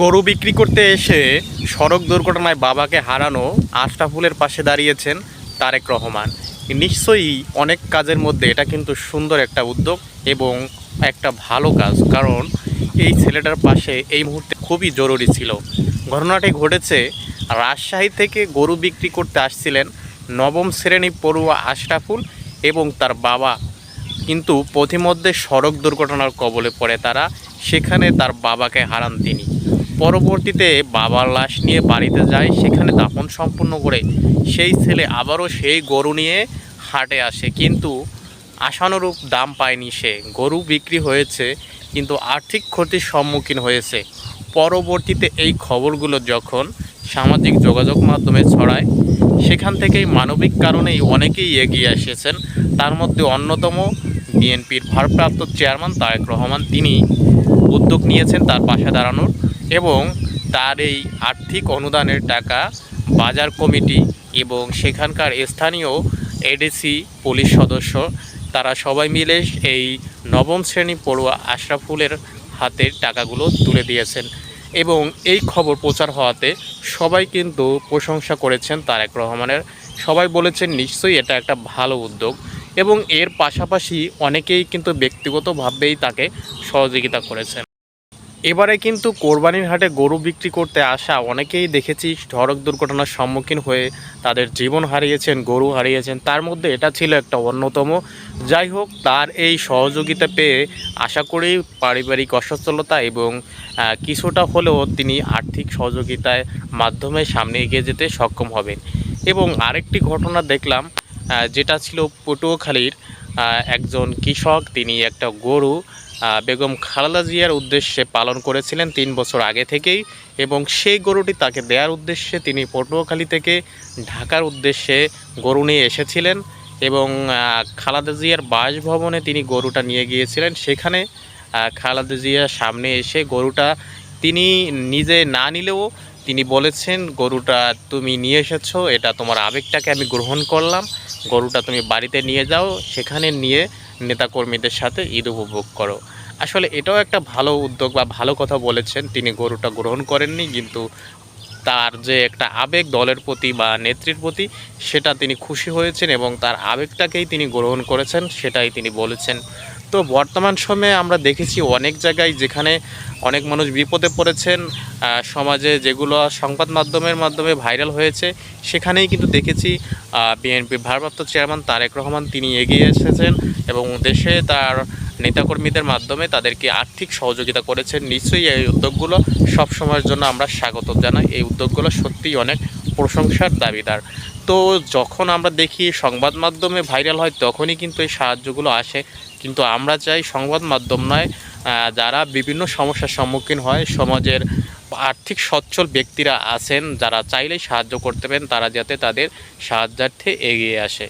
গরু বিক্রি করতে এসে সড়ক দুর্ঘটনায় বাবাকে হারানো আশরাফুলের পাশে দাঁড়িয়েছেন তারেক রহমান। নিশ্চয়ই অনেক কাজের মধ্যে এটা কিন্তু সুন্দর একটা উদ্যোগ এবং একটা ভালো কাজ, কারণ এই ছেলেটার পাশে এই মুহূর্তে খুবই জরুরি ছিল। ঘটনাটি ঘটেছে রাজশাহী থেকে গরু বিক্রি করতে আসছিলেন নবম শ্রেণি পড়ুয়া আশরাফুল এবং তার বাবা। কিন্তু পথিমধ্যে সড়ক দুর্ঘটনার কবলে পড়ে তারা, সেখানে তার বাবাকে হারান তিনি। পরবর্তীতে বাবার লাশ নিয়ে বাড়িতে যায়, সেখানে দাফন সম্পূর্ণ করে সেই ছেলে আবারও সেই গরু নিয়ে হাটে আসে। কিন্তু আশানুরূপ দাম পায়নি সে। গরু বিক্রি হয়েছে, কিন্তু আর্থিক ক্ষতির সম্মুখীন হয়েছে। পরবর্তীতে এই খবরগুলো যখন সামাজিক যোগাযোগ মাধ্যমে ছড়ায়, সেখান থেকেই মানবিক কারণেই অনেকেই এগিয়ে এসেছেন। তার মধ্যে অন্যতম বিএনপির ভারপ্রাপ্ত চেয়ারম্যান তারেক রহমান, তিনি উদ্যোগ নিয়েছেন তার পাশে দাঁড়ানোর। এবং তার এই আর্থিক অনুদানের টাকা বাজার কমিটি এবং সেখানকার স্থানীয় এডিসি পুলিশ সদস্য, তারা সবাই মিলে এই নবম শ্রেণি পড়ুয়া আশরাফুলের হাতে টাকাগুলো তুলে দিয়েছেন এবং এই খবর প্রচার হওয়াতে সবাই কিন্তু প্রশংসা করেছেন তারেক রহমানের। সবাই বলেছেন, নিশ্চয়ই এটা একটা ভালো উদ্যোগ। এবং এর পাশাপাশি অনেকেই কিন্তু ব্যক্তিগতভাবেই তাকে সহযোগিতা করেছেন। এবারে কিন্তু কোরবানির হাটে গরু বিক্রি করতে আসা অনেকেই দেখেছি সড়ক দুর্ঘটনার সম্মুখীন হয়ে তাদের জীবন হারিয়েছেন, গরু হারিয়েছেন। তার মধ্যে এটা ছিল একটা অন্যতম। যাই হোক, তার এই সহযোগিতা পেয়ে আশা করি পারিবারিক অসচ্ছলতা এবং কিছুটা হলেও তিনি আর্থিক সহযোগিতার মাধ্যমে সামনে এগিয়ে যেতে সক্ষম হবেন। এবং আরেকটি ঘটনা দেখলাম যেটা ছিল পটুয়াখালীর একজন কৃষক। তিনি একটা গরু বেগম খালেদা জিয়ার উদ্দেশ্যে পালন করেছিলেন তিন বছর আগে থেকেই এবং সেই গরুটি তাকে দেওয়ার উদ্দেশ্যে তিনি পটুয়াখালী থেকে ঢাকার উদ্দেশ্যে গরু নিয়ে এসেছিলেন এবং খালেদা জিয়ার বাসভবনে তিনি গরুটা নিয়ে গিয়েছিলেন। সেখানে খালেদা জিয়ার সামনে এসে গরুটা তিনি নিজে না নিলেও তিনি বলেছেন, গরুটা তুমি নিয়ে এসেছ, এটা তোমার আবেগটাকে আমি গ্রহণ করলাম। গরুটা তুমি বাড়িতে নিয়ে যাও, সেখানে নিয়ে নেতাকর্মীদের সাথে ঈদ উপভোগ করো। আসলে এটাও একটা ভালো উদ্যোগ বা ভালো কথা বলেছেন। তিনি গরুটা গ্রহণ করেননি, কিন্তু তার যে একটা আবেগ দলের প্রতি বা নেত্রীর প্রতি, সেটা তিনি খুশি হয়েছেন এবং তার আবেগটাকেই তিনি গ্রহণ করেছেন, সেটাই তিনি বলেছেন। তো বর্তমান সময়ে আমরা দেখেছি অনেক জায়গায় যেখানে অনেক মানুষ বিপদে পড়েছেন সমাজে যেগুলো সংবাদ মাধ্যমের মাধ্যমে ভাইরাল হয়েছে, সেখানেই কিন্তু দেখেছি বিএনপির ভারপ্রাপ্ত চেয়ারম্যান তারেক রহমান তিনি এগিয়ে এসেছেন এবং দেশে তার নেতাকর্মীদের মাধ্যমে তাদেরকে আর্থিক সহযোগিতা করেছেন। নিশ্চয়ই এই উদ্যোগগুলো সব সময়ের জন্য আমরা স্বাগত জানাই। এই উদ্যোগগুলো সত্যিই অনেক প্রশংসার দাবিদার। তো যখন আমরা দেখি সংবাদ মাধ্যমে ভাইরাল হয়, তখনই কিন্তু এই সাহায্যগুলো আসে। কিন্তু আমরা চাই সংবাদ মাধ্যম নয় যারা বিভিন্ন সমস্যার সম্মুখীন হয়, সমাজের আর্থিক সচ্ছল ব্যক্তিরা আছেন, যারা চাইলেই সাহায্য করতে পারেন, তারা যাতে তাদের সাহায্যার্থে এগিয়ে আসে।